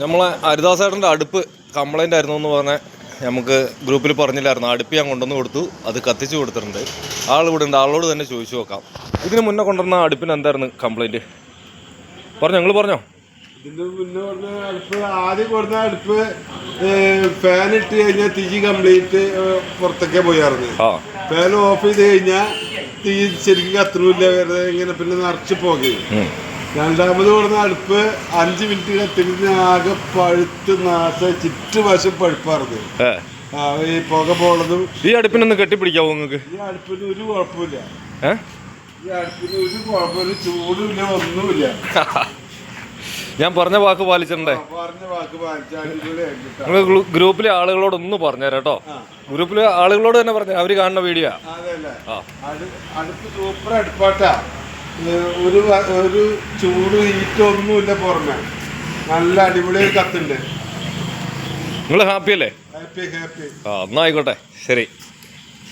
നമ്മളെ ഹരിദാസേട്ടന്റെ അടുപ്പ് കംപ്ലൈന്റ് ആയിരുന്നു എന്ന് പറഞ്ഞാൽ നമുക്ക് ഗ്രൂപ്പിൽ പറഞ്ഞില്ലായിരുന്നു. അടുപ്പ് ഞാൻ കൊണ്ടുവന്ന് കൊടുത്തു. അത് കത്തിച്ചു കൊടുത്തിട്ടുണ്ട്. ആൾ ഇവിടെ ഉണ്ട്. ആളോട് തന്നെ ചോദിച്ചു നോക്കാം. ഇതിന് മുന്നേ കൊണ്ടുവന്ന അടുപ്പിന് എന്തായിരുന്നു കംപ്ലൈന്റ് പറഞ്ഞു ഞങ്ങൾ പറഞ്ഞോ? ഇതിന്റെ മുന്നേ പറഞ്ഞ അടുപ്പ് ആദ്യം കൊടുത്ത അടുപ്പ് ഫാൻ ഇട്ട് കഴിഞ്ഞാൽ തീ കംപ്ലീറ്റ് പുറത്തൊക്കെ പോയായിരുന്നു ഫാൻ ഓഫ് ചെയ്ത് കഴിഞ്ഞാൽ തീ ശരിക്കും കത്തണില്ല. വെറുതെ ഇങ്ങനെ പിന്നെ നിറച്ച് പോകുകയും. രണ്ടാമത് പറഞ്ഞ അടുപ്പ് അഞ്ച് മിനിറ്റ് കത്തിക്കുന്ന ആകെ പഴുത്ത് നാശ ചുറ്റുവശം പഴുപ്പായിരുന്നു ഈ പുക പോണതും ഈ അടുപ്പിനൊന്ന് കെട്ടിപ്പിടിക്കാവോ നിങ്ങൾക്ക്? ഈ അടുപ്പിന് ഒരു കുഴപ്പമില്ല. ഈ അടുപ്പിന് ഒരു കുഴപ്പമില്ല ചൂടുമില്ല ഒന്നുമില്ല. ഞാൻ പറഞ്ഞ വാക്ക് പാലിച്ചിട്ടുണ്ടേ? പറഞ്ഞ വാക്ക് പാലിച്ച ഗ്രൂപ്പിലെ ആളുകളോട് ഒന്ന് പറഞ്ഞുതരാം കേട്ടോ. ഗ്രൂപ്പിലെ ആളുകളോട് തന്നെ പറഞ്ഞു അവർ കാണുന്ന വീഡിയോ. അടുപ്പ് സൂപ്പർ അടുപ്പാട്ടാ. ഒരു ഒരു ചൂട് ഹീറ്റ് ഒന്നുമില്ല പുറമെ. നല്ല അടിപൊളി കത്തുണ്ട്. നിങ്ങൾ ഹാപ്പി അല്ലേ ഹാപ്പി ഹാപ്പി ആ ഒന്നായിക്കോട്ടെ ശരി.